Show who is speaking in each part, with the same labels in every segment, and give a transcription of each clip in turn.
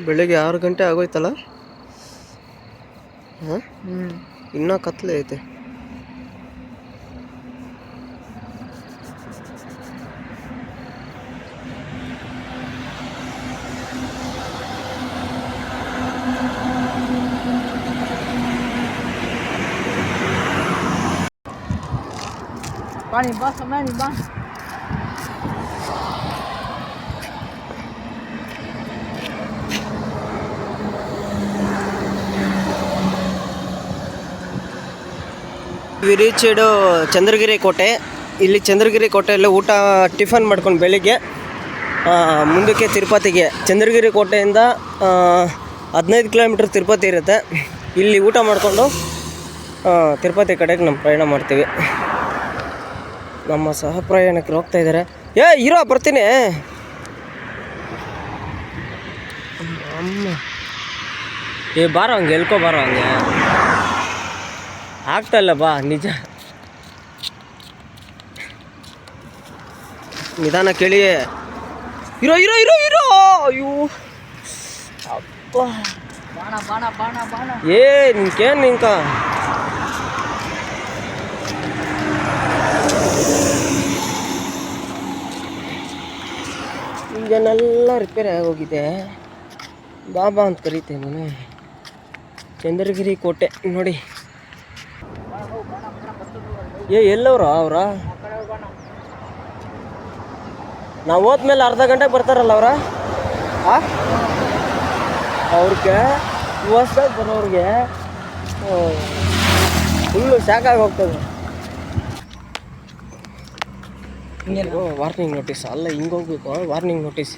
Speaker 1: ಬೆಳಿಗ್ಗೆ ಆರು ಗಂಟೆ ಆಗೋಯ್ತಲ್ಲ? ಹಾಂ? ಇನ್ನೂ ಕತ್ಲೆ ಐತೆ.
Speaker 2: ಬಾ
Speaker 1: ವಿ ರೀಚ್ಡ್ ಚಂದ್ರಗಿರಿ ಕೋಟೆ ಇಲ್ಲಿ ಚಂದ್ರಗಿರಿ ಕೋಟೆಯಲ್ಲಿ ಊಟ, ಟಿಫನ್ ಮಾಡ್ಕೊಂಡು ಬೆಳಿಗ್ಗೆ ಮುಂದಕ್ಕೆ ತಿರುಪತಿಗೆ. ಚಂದ್ರಗಿರಿ ಕೋಟೆಯಿಂದ ಹದಿನೈದು ಕಿಲೋಮೀಟ್ರ್ ತಿರುಪತಿ ಇರುತ್ತೆ. ಇಲ್ಲಿ ಊಟ ಮಾಡಿಕೊಂಡು ತಿರುಪತಿ ಕಡೆಗೆ ನಮ್ಮ ಪ್ರಯಾಣ ಮಾಡ್ತೀವಿ. ನಮ್ಮ ಸಹ ಪ್ರಯಾಣಿಕರು ಹೋಗ್ತಾ ಇದ್ದಾರೆ ಏ ಇರೋ ಬರ್ತೀನಿ. ಅಮ್ಮ ಏ ಬಾರೋ ಹಂಗೆ ಎಲ್ಕೋ ಬಾರೋ ಹಂಗೆ. ಆಗ್ತಾ ಇಲ್ಲ ಬಾ ನಿಜ. ನಿಧಾನ ಕೇಳಿ. ಇರೋ ಇರೋ ಇರೋ ಇರೋ! ಅಯ್ಯೋ. ಏ ನಿನ್ಕೇನು ನಿಂಕ ಇಂಜನೆಲ್ಲ ರಿಪೇರಿ ಆಗೋಗಿದೆ. ಬಾಬಾ ಅಂತ ಕರೀತೆ ನಾನು ಚಂದ್ರಗಿರಿ ಕೋಟೆ, ನೋಡಿ. ಏ, ಎಲ್ಲವ್ರ, ಅವ್ರ? ನಾವು ಹೋದ್ಮೇಲೆ ಅರ್ಧ ಗಂಟೆಗೆ ಬರ್ತಾರಲ್ಲ ಅವ್ರ? ಅವ್ರಿಗೆ, ಹೊಸ್ದಾಗಿ ಬರೋರಿಗೆ ಫುಲ್ಲು ಶಾಕಾಗಿ ಹೋಗ್ತದೆ. ವಾರ್ನಿಂಗ್ ನೋಟಿಸ್ ಅಲ್ಲ ಹಿಂಗೆ ಹೋಗ್ಬೇಕು ವಾರ್ನಿಂಗ್ ನೋಟಿಸ್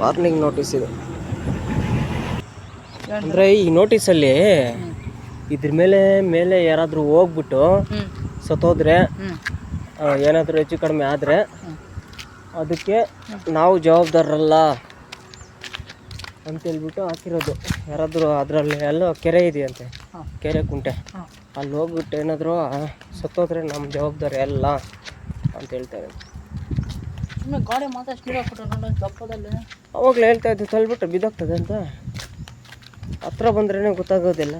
Speaker 1: ವಾರ್ನಿಂಗ್ ನೋಟಿಸ್ ಇದು. ಅಂದರೆ ಈ ನೋಟಿಸಲ್ಲಿ ಇದ್ರ ಮೇಲೆ ಮೇಲೆ ಯಾರಾದರೂ ಹೋಗ್ಬಿಟ್ಟು ಸತ್ತೋದ್ರೆ ಏನಾದರೂ ಹೆಚ್ಚು ಕಡಿಮೆ ಆದರೆ ಅದಕ್ಕೆ ನಾವು ಜವಾಬ್ದಾರರಲ್ಲ ಅಂತೇಳ್ಬಿಟ್ಟು ಹಾಕಿರೋದು. ಯಾರಾದರೂ ಅದರಲ್ಲಿ ಎಲ್ಲೋ ಕೆರೆ ಇದೆಯಂತೆ. ಕೆರೆ ಕುಂಟೆ. ಅಲ್ಲಿ ಹೋಗ್ಬಿಟ್ಟು ಏನಾದರೂ ಸತ್ತೋದ್ರೆ ನಮ್ಮ ಜವಾಬ್ದಾರಿ ಅಲ್ಲ ಅಂತ ಹೇಳ್ತಾರೆ.
Speaker 2: ಗಾಡಿ
Speaker 1: ಅವಾಗಲೇ ಹೇಳ್ತಾ ಇದ್ದು ತಳ್ಬಿಟ್ಟು ಬಿದ್ದೋಗ್ತದೆ ಅಂತ. ಹತ್ರ ಬಂದ್ರೇ ಗೊತ್ತಾಗೋದಿಲ್ಲ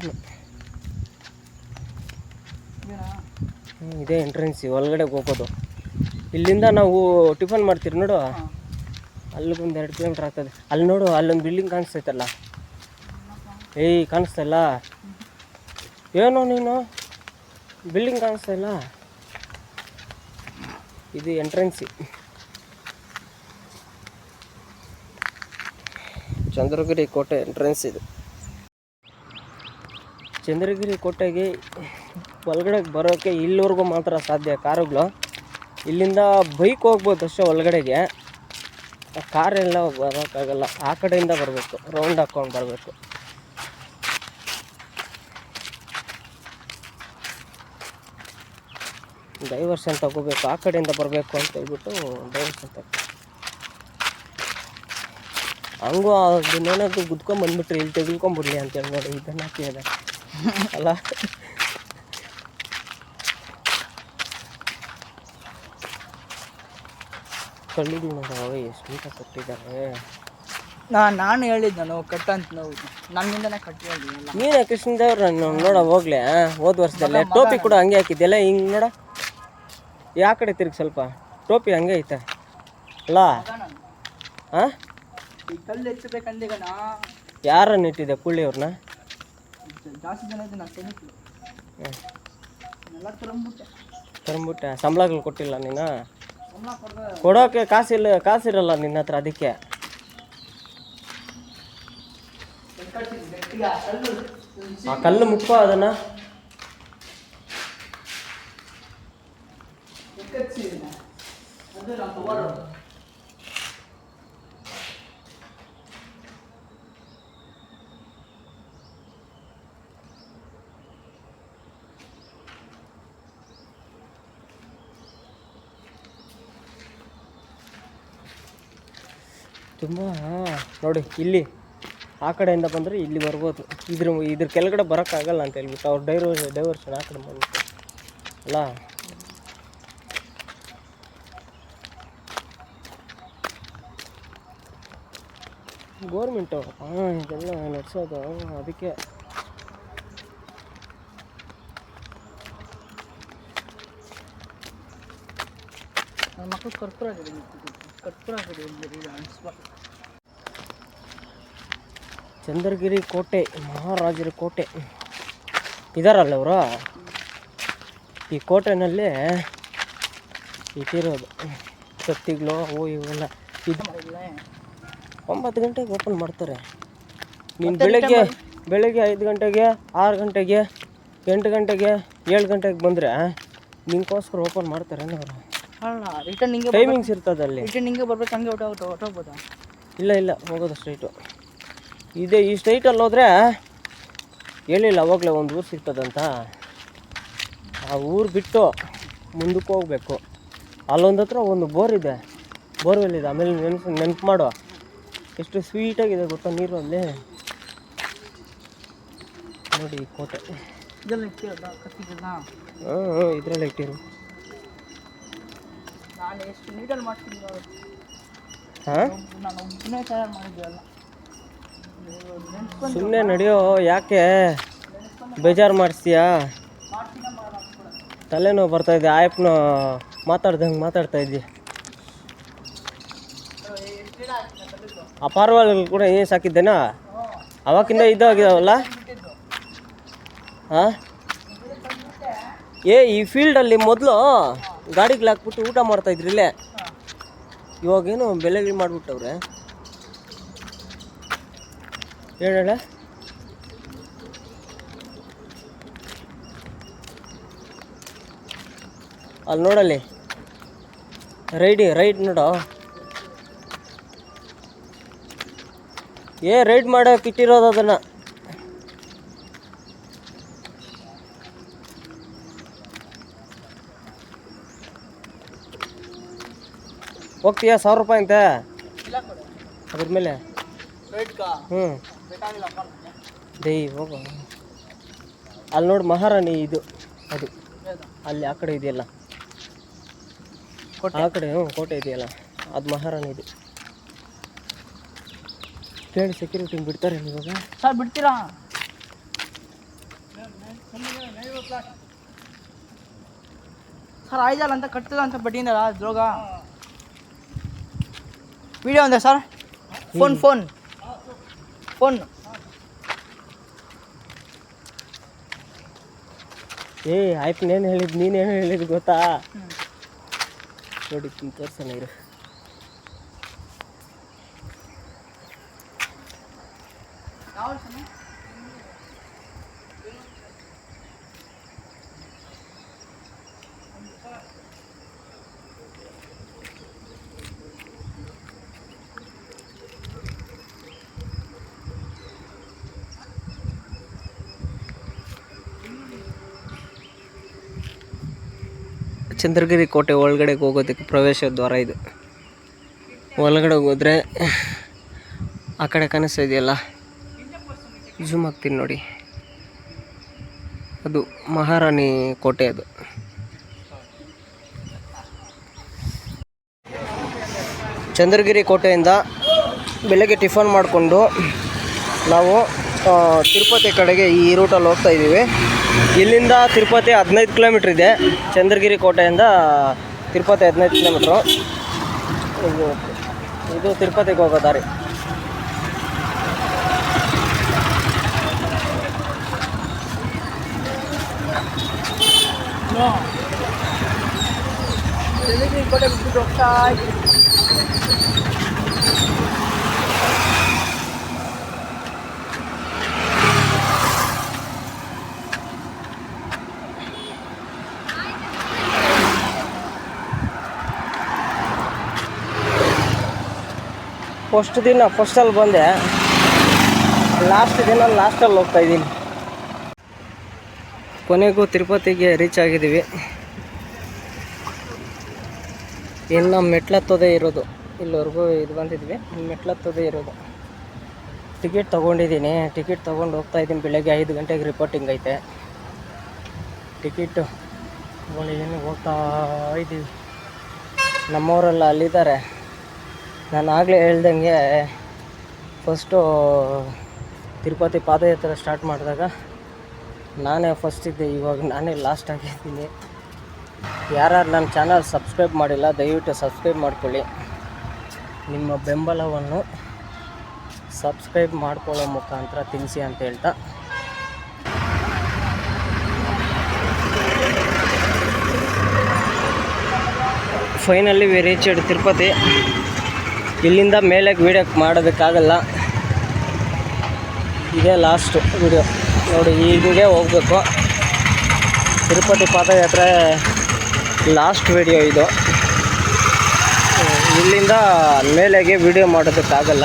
Speaker 1: ಇದೇ ಎಂಟ್ರೆನ್ಸ್ ಒಳಗಡೆ ಹೋಗೋದು. ಇಲ್ಲಿಂದ ನಾವು ಟಿಫನ್ ಮಾಡ್ತೀರಿ ನೋಡು.
Speaker 2: ಅಲ್ಲಿಗೊಂದು
Speaker 1: ಅಲ್ಲಿಗೆ ಒಂದು ಎರಡು ಕಿಲೋಮೀಟ್ರ್ ಆಗ್ತದೆ. ಅಲ್ಲಿ ನೋಡು ಅಲ್ಲೊಂದು ಬಿಲ್ಡಿಂಗ್ ಕಾಣಿಸ್ತೈತಲ್ಲ. ಏಯ್ ಕಾಣಿಸ್ತಾ ಇಲ್ಲ ಏನೋ ನೀನು? ಬಿಲ್ಡಿಂಗ್ ಕಾಣಿಸ್ತಾ ಇಲ್ಲ? ಇದು ಎಂಟ್ರೆನ್ಸಿ ಚಂದ್ರಗಿರಿ ಕೋಟೆ ಎಂಟ್ರೆನ್ಸ್ ಇದು. ಚಂದ್ರಗಿರಿ ಕೋಟೆಗೆ ಒಳಗಡೆ ಬರೋಕ್ಕೆ ಇಲ್ಲಿವರೆಗೂ ಮಾತ್ರ ಸಾಧ್ಯ ಕಾರುಗಳು. ಇಲ್ಲಿಂದ ಬೈಕ್ ಹೋಗ್ಬೋದು ಅಷ್ಟೇ ಒಳಗಡೆಗೆ. ಕಾರೆಲ್ಲ ಬರೋಕ್ಕಾಗಲ್ಲ. ಆ ಕಡೆಯಿಂದ ಬರಬೇಕು. ರೌಂಡ್ ಹಾಕ್ಕೊಂಡು ಬರಬೇಕು. ಡೈವರ್ಷನ್ ತಗೋಬೇಕು ಆ ಕಡೆಯಿಂದ ಬರಬೇಕು ಅಂತ ಹೇಳ್ಬಿಟ್ಟು ಡೈವರ್ಷನ್ ತಗೋ ಹಂಗೂ ಅದನ್ನೇನಾದ್ರು ಗುದ್ಕೊಂಬಂದ್ಬಿಟ್ರೆ ಇಲ್ಲಿ ತೆಗೆದ್ಕೊಂಬಿಡ್ಲಿ ಅಂತೇಳಿ ನೋಡಿ ಇದನ್ನ ಹಾಕಿದೆ ಅಲ್ಲ? ಕಳ್ಳಿಗಳು ನೋಡೋ ಎಷ್ಟು ಮೀಟರ್ ಕಟ್ಟಿದ್ದಾರೆ.
Speaker 2: ನಾ ನಾನು ಹೇಳಿದ್ದೆ ನಾನು ಕಟ್ಟಂತ ನಾವು. ನನ್ನಿಂದನೇ ಕಟ್ಟಿ ನೀನು
Speaker 1: ನೀನೇ ಕೃಷ್ಣದೇವ್ರ ನೋಡ ಹೋಗ್ಲೆ ಹೋದ ವರ್ಷದಲ್ಲೇ ಟೋಪಿ ಕೂಡ ಹಂಗೆ ಹಾಕಿದ್ದೆಲ್ಲ ಹಿಂಗೆ ನೋಡ. ಯಾ ಕಡೆ ತಿರುಗಿ ಸ್ವಲ್ಪ? ಟೋಪಿ ಹಂಗೆ ಐತೆ. ಅಲ್ಲ? ಹಾಂ ಯಾರನ್ನು ಇಟ್ಟಿದ್ದೆ ಕುಳ್ಳಿಯವ್ರನ್ನ ತಂದ್ಬಿಟ್ಟೆ ಸಂಬಳಗಳು ಕೊಟ್ಟಿಲ್ಲ ನೀನು? ಕೊಡೋಕೆ ಕಾಸಿಲ್ಲ ಕಾಸಿರಲ್ಲ ನಿನ್ನ ಹತ್ರ ಅದಕ್ಕೆ.
Speaker 2: ಆ ಕಲ್ಲು
Speaker 1: ಮುಕ್ಕೋ ಅದನ್ನ. ತುಂಬ, ನೋಡಿ, ಇಲ್ಲಿ, ಆ ಕಡೆಯಿಂದ ಬಂದರೆ ಇಲ್ಲಿ ಬರ್ಬೋದು. ಇದ್ರ ಇದ್ರ ಕೆಳಗಡೆ ಬರೋಕ್ಕಾಗಲ್ಲ ಅಂತ ಹೇಳ್ಬಿಟ್ಟು ಅವ್ರು ಡೈವರ್ ಡೈವರ್ಷನ್ ಆ ಕಡೆ ಬಂದ್ಬಿಟ್ಟು. ಅಲ್ಲ? ಗೋರ್ಮೆಂಟು ಹಾಂ, ಇದೆಲ್ಲ ನಡೆಸೋದು, ಅದಕ್ಕೆ.
Speaker 2: ಮಕ್ಕಳು ಕರ್ಪೂರ
Speaker 1: ಚಂದ್ರಗಿರಿ ಕೋಟೆ ಮಹಾರಾಜರ ಕೋಟೆ. ಇದಾರಲ್ಲ ಅವರು ಈ ಕೋಟೆನಲ್ಲಿ ಇಟ್ಟಿರೋದು. ಕತ್ತಿಗಳು ಅವು ಇವೆಲ್ಲ. ಇದು ಒಂಬತ್ತು ಗಂಟೆಗೆ ಓಪನ್ ಮಾಡ್ತಾರೆ. ನೀನು ಬೆಳಗ್ಗೆ ಬೆಳಗ್ಗೆ ಐದು ಗಂಟೆಗೆ ಆರು ಗಂಟೆಗೆ ಎಂಟು ಗಂಟೆಗೆ ಏಳು ಗಂಟೆಗೆ ಬಂದರೆ ನಿನ್ಗೋಸ್ಕರ ಓಪನ್ ಮಾಡ್ತಾರೆ ಅವರು.
Speaker 2: ಅಲ್ಲ ರಿಟರ್ನ್ ಹಿಂಗೆ
Speaker 1: ಟೈಮಿಂಗ್ಸ್ ಇರ್ತದೆ ಅಲ್ಲಿ.
Speaker 2: ರಿಟರ್ನ್ ಹಿಂಗೆ ಬರ್ಬೇಕು ಹಂಗೆ ಹೊಟ್ಟು ಹೊಟ್ಟು ಹೊಟ್ಟೋಗ್ಬೋದಾ
Speaker 1: ಇಲ್ಲ ಇಲ್ಲ ಹೋಗೋದು ಸ್ಟ್ರೈಟು ಇದೇ ಈ ಸ್ಟ್ರೈಟಲ್ಲಿ ಹೋದರೆ ಹೇಳಿಲ್ಲ ಅವಾಗಲೇ ಒಂದು ಊರು ಸಿಗ್ತದಂತ. ಆ ಊರು ಬಿಟ್ಟು ಮುಂದಕ್ಕೆ ಹೋಗ್ಬೇಕು. ಅಲ್ಲೊಂದು ಹತ್ರ ಒಂದು ಬೋರ್ ಇದೆ. ಬೋರ್ವೆಲ್ ಇದೆ ಆಮೇಲೆ ನೆನ್ಸು ನೆನ್ಪು ಮಾಡು. ಎಷ್ಟು ಸ್ವೀಟಾಗಿದೆ ಗೊತ್ತಾ ನೀರು ಅಲ್ಲಿ ನೋಡಿ ಈ ಕೋಟೆ.
Speaker 2: ಇದೆಲ್ಲ ಹ್ಞೂ ಕತ್ತಿಗೆಲ್ಲ?
Speaker 1: ಹಾಂ ಹಾಂ ಇದರಲ್ಲೇ ಇಟ್ಟಿರು.
Speaker 2: ನಾನು ಎಷ್ಟು ನೀಟಲ್ಲಿ ಮಾಡ್ತೀನಿ.
Speaker 1: ಹಾಂ?
Speaker 2: ನಾನು ಒಬ್ಬನೇ ತಯಾರು ಮಾಡಿದ್ದೆ ನೆನ್ಸ್ಕೊಂಡು
Speaker 1: ಸುಮ್ಮನೆ ನಡೆಯೋ ಯಾಕೆ? ಬೇಜಾರು ಮಾಡಿಸ್ತೀಯಾ? ತಲೆನೋವು ಬರ್ತಾ ಇದೆ ಆಯಪ್ಪನ ಮಾತಾಡ್ದಂಗೆ ಮಾತಾಡ್ತಾ ಇದ್ದಿ ಅಪಾರವಾಗಳು ಕೂಡ ಏನು ಸಾಕಿದ್ದೇನಾ? ಅವಾಗಿಂದ ಇದಾಗಿದಾವಲ್ಲ? ಹಾಂ ಏ ಈ ಫೀಲ್ಡಲ್ಲಿ ಮೊದಲು ಗಾಡಿಗೆ ಹಾಕ್ಬಿಟ್ಟು ಊಟ ಮಾಡ್ತಾ ಇದ್ರಿ ಇಲ್ಲೇ? ಇವಾಗೇನು ಬೆಲೆಗಳು ಮಾಡಿಬಿಟ್ಟವ್ರೆ. ಹೇಳ. ಅಲ್ಲಿ ನೋಡಲ್ಲಿ. ರೈಡಿ, ರೈಡ್ ನೋಡು. ಏ, ರೈಡ್ ಮಾಡೋಕೆ ಇಟ್ಟಿರೋದು ಅದನ್ನು. ಹೋಗ್ತೀಯಾ ಸಾವಿರ ರೂಪಾಯಿ ಅಂತೆ? ಅದ್ರ ಮೇಲೆ? ಹ್ಞೂ ದೈ ಹೋಗು. ಅಲ್ಲಿ ನೋಡಿ ಮಹಾರಾಣಿ ಇದು. ಅದು. ಅಲ್ಲಿ ಆ ಕಡೆ ಇದೆಯಲ್ಲ?
Speaker 2: ಕೋಟೆ.
Speaker 1: ಆ ಕಡೆ ಹ್ಞೂ ಕೋಟೆ ಇದೆಯಲ್ಲ? ಅದು ಮಹಾರಾಣಿ ಇದು. ಕೇಳಿ ಸೆಕ್ಯೂರಿಟಿ ಬಿಡ್ತಾರೆ ಇವಾಗ.
Speaker 2: ಸರ್ ಬಿಡ್ತೀರಾ? ಸರ್ ಆಯ್ದಲ್ಲ ಅಂತ ಕಟ್ತದ ಅಂತ ಬಡ್ಡಿಂದ ದ್ರೋಗ? ವಿಡಿಯೋ ಒಂದೇ ಸರ್ ಫೋನ್ ಫೋನ್ ಫೋನ್
Speaker 1: ಏ ಆಯ್ತು ಹೇಳಿದ್ ನೀನೇನು ಹೇಳಿದ್ ಗೊತ್ತಾ? ನೋಡಿ ತೋರ್ಸೋಣ ಇರು. ಚಂದ್ರಗಿರಿ ಕೋಟೆ ಒಳಗಡೆಗೆ ಹೋಗೋದಕ್ಕೆ ಪ್ರವೇಶ ದ್ವಾರ ಇದು. ಒಳಗಡೆ ಹೋದ್ರೆ ಆ ಕಡೆ ಕಾಣಿಸ್ತಾ ಇದೆಯಲ್ಲ? ಜೂಮ್ ಆಗ್ತೀನಿ ನೋಡಿ. ಅದು ಮಹಾರಾಣಿ ಕೋಟೆ ಅದು. ಚಂದ್ರಗಿರಿ ಕೋಟೆಯಿಂದ ಬೆಳಗ್ಗೆ ಟಿಫನ್ ಮಾಡಿಕೊಂಡು ನಾವು ತಿರುಪತಿ ಕಡೆಗೆ ಈ ರೂಟಲ್ಲಿ ಹೋಗ್ತಾ ಇದ್ದೀವಿ. ಇಲ್ಲಿಂದ ತಿರುಪತಿ ಹದಿನೈದು ಕಿಲೋಮೀಟ್ರ್ ಇದೆ. ಚಂದ್ರಗಿರಿ ಕೋಟೆಯಿಂದ ತಿರುಪತಿ ಹದಿನೈದು ಕಿಲೋಮೀಟ್ರು. ಇದು ಇದು ತಿರುಪತಿಗೆ ಹೋಗೋ ದಾರಿ.
Speaker 2: ಕೋಟೆ ಬಿಟ್ಬಿಟ್ಟು ಹೋಗ್ತಾ
Speaker 1: ಫಸ್ಟ್ ದಿನ ಫಸ್ಟಲ್ಲಿ ಬಂದೆ. ಲಾಸ್ಟ್ ದಿನ ಲಾಸ್ಟಲ್ಲಿ ಹೋಗ್ತಾ ಇದ್ದೀನಿ. ಕೊನೆಗೂ ತಿರುಪತಿಗೆ ರೀಚ್ ಆಗಿದ್ದೀವಿ. ಇನ್ನು ಮೆಟ್ಲತ್ತೋದೇ ಇರೋದು. ಇಲ್ಲಿವರೆಗೂ ಇದು ಬಂದಿದ್ವಿ ಮೆಟ್ಲತ್ತೋದೇ ಇರೋದು. ಟಿಕೆಟ್ ತೊಗೊಂಡಿದ್ದೀನಿ. ಟಿಕೆಟ್ ತೊಗೊಂಡು ಹೋಗ್ತಾ ಇದ್ದೀನಿ. ಬೆಳಗ್ಗೆ ಐದು ಗಂಟೆಗೆ ರಿಪೋರ್ಟಿಂಗ್ ಐತೆ. ಟಿಕೆಟು ತೊಗೊಂಡಿದ್ದೀನಿ ಹೋಗ್ತಾ ಇದ್ದೀವಿ. ನಮ್ಮವರೆಲ್ಲ ಅಲ್ಲಿದ್ದಾರೆ. ನಾನು ಆಗಲೇ ಹೇಳ್ದಂಗೆ ಫಸ್ಟು ತಿರುಪತಿ ಪಾದಯಾತ್ರೆ ಸ್ಟಾರ್ಟ್ ಮಾಡಿದಾಗ ನಾನೇ ಫಸ್ಟ್ ಇದ್ದೆ, ಇವಾಗ ನಾನೇ ಲಾಸ್ಟ್ ಆಗಿದ್ದೀನಿ. ಯಾರ್ಯಾರು ನನ್ನ ಚಾನಲ್ ಸಬ್ಸ್ಕ್ರೈಬ್ ಮಾಡಿಲ್ಲ, ದಯವಿಟ್ಟು ಸಬ್ಸ್ಕ್ರೈಬ್ ಮಾಡ್ಕೊಳ್ಳಿ. ನಿಮ್ಮ ಬೆಂಬಲವನ್ನು ಸಬ್ಸ್ಕ್ರೈಬ್ ಮಾಡ್ಕೊಳ್ಳೋ ಮುಖಾಂತರ ತಿನ್ನಿಸಿ ಅಂತ ಹೇಳ್ತಾ. ಫೈನಲಿ ವಿ ರೀಚ್ ತಿರುಪತಿ ಇಲ್ಲಿಂದ ಮೇಲೆ ವೀಡಿಯೋ ಮಾಡೋದಕ್ಕಾಗಲ್ಲ. ಇದೇ ಲಾಸ್ಟು ವಿಡಿಯೋ ನೋಡಿ ಈಗೇ ಹೋಗ್ಬೇಕು. ತಿರುಪತಿ ಪಾದಯಾತ್ರೆ ಲಾಸ್ಟ್ ವಿಡಿಯೋ ಇದು. ಇಲ್ಲಿಂದ ಮೇಲೆಗೆ ವಿಡಿಯೋ ಮಾಡೋದಕ್ಕಾಗಲ್ಲ.